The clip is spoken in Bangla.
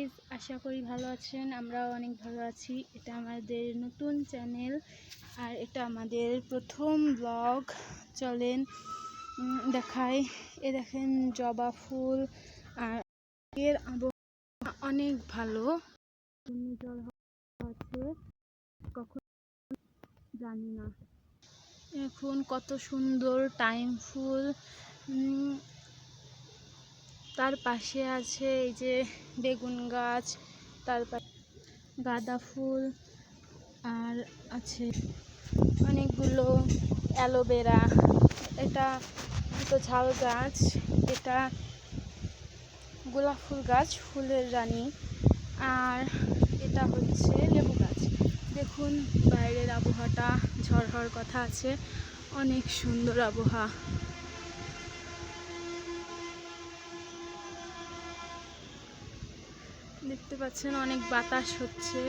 গাইজ আশা করি ভালো আছেন, আমরাও অনেক ভালো আছি। এটা আমাদের নতুন চ্যানেল আর এটা আমাদের প্রথম ব্লগ চলেন দেখাই। এ দেখেন, জবা ফুল, আর এর আবহাওয়া অনেক ভালো। ঘূর্ণিঝড় হচ্ছে কখন জানি না। এখন কত সুন্দর টাইম ফুল তার পাশে আছে এই যে বেগুন গাছ, তার গাঁদা ফুল, আর আছে অনেকগুলো অ্যালোভেরা। এটা তো ঝাল গাছ, এটা গোলাপ ফুল গাছ, ফুলের রানী, আর এটা হচ্ছে লেবু গাছ। দেখুন, বাইরের আবহাওয়াটা ঝড় হওয়ার কথা আছে, অনেক সুন্দর আবহাওয়া। দেখতে পাচ্ছেন অনেক বাতাস হচ্ছে।